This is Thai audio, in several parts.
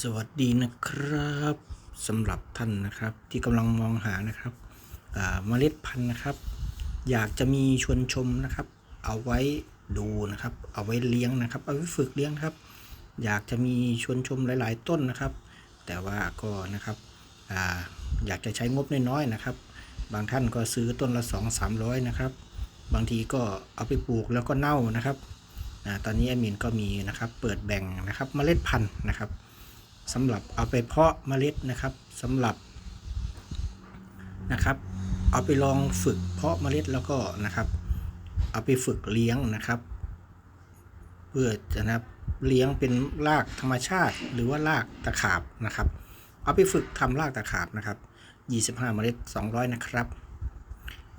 สวัสดีนะครับสำหรับท่านนะครับ ที่กำลังมองหานะครับเมล็ดพันธุ์นะครับ อยากจะมีชวนชมนะครับ เอาไว้ดูนะครับ เอาไว้เลี้ยงนะครับ เอาไว้ฝึกเลี้ยงครับ อยากจะมีชวนชมหลาย ๆ ต้นนะครับ แต่ว่าก็นะครับออยากจะใช้งบน้อยๆนะครับ บางท่านก็ซื้อต้นละ 2 3 0 0นะครับ บางทีก็เอาไปปลูกแล้วก็เน่านะครับอตอนนี้แอดมินก็มีนะครับ เปิดแบ่งนะครับเมล็ดพันธุ์นะครับ สำหรับเอาไปเพาะเมล็ดนะครับสำหรับนะครับ เอาไปลองฝึกเพาะเมล็ดแล้วก็นะครับ เอาไปฝึกเลี้ยงนะครับ เพื่อจะนะครับเลี้ยงเป็นรากธรรมชาติ หรือว่ารากตะขาบนะครับ เอาไปฝึกทำรากตะขาบนะครับ 25 เมล็ด 200 นะครับ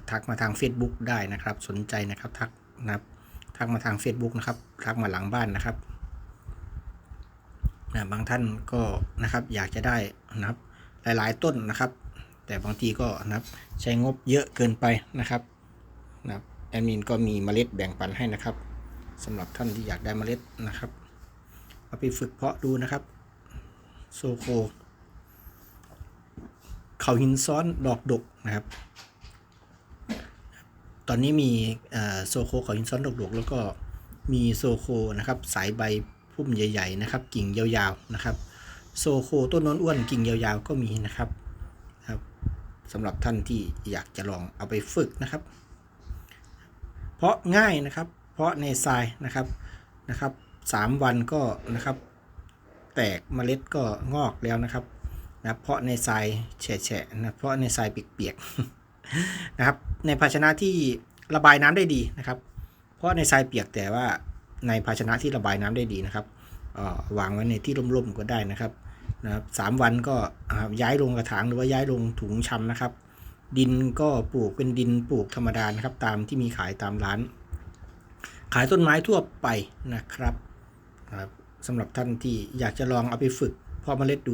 ทักมาทาง Facebook ได้นะครับ สนใจนะครับ ทักนะครับ ทักมาทาง Facebook นะครับ ทักมาหลังบ้านนะครับ นะบางท่านก็นะครับอยากจะได้นะครับหลาย ๆ ต้นนะครับ แต่บางทีก็นะครับใช้งบเยอะเกินไปนะครับนะครับแอดมินก็มีเมล็ดแบ่งปันให้นะครับสำหรับท่านที่อยากได้เมล็ดนะครับเอาไปฝึกเพาะดูนะครับ โซโคเขาหินซ้อนดอกดกนะครับ ตอนนี้มีเอ่อโซโคเขาหินซ้อนดอกดกแล้วก็มีโซโคนะครับ สายใบ พุ่มใหญ่ ๆ นะครับ กิ่งยาวๆนะครับ โซโคต้นน้นอ้วนกิ่งยาวๆก็มีนะครับครับสำหรับท่านที่อยากจะลองเอาไปฝึกนะครับ เพราะง่ายนะครับ เพราะในทรายนะครับนะครับสามวันก็นะครับ แตกเมล็ดก็งอกแล้วนะครับนะเพราะในทรายแฉะๆนะเพราะในทรายเปียกๆนะครับ ในภาชนะที่ระบายน้ำได้ดีนะครับ เพราะในทรายเปียกแต่ว่า ในภาชนะที่ระบายน้ำได้ดีนะครับวางไว้ในที่ร่มๆก็ได้นะครับนะครับสามวันก็ย้ายลงกระถางหรือว่าย้ายลงถุงชำนะครับ ดินก็ปลูกเป็นดินปลูกธรรมดานะครับ ตามที่มีขายตามร้าน ขายต้นไม้ทั่วไปนะครับนะครับสำหรับท่านที่อยากจะลองเอาไปฝึกเพาะเมล็ดดู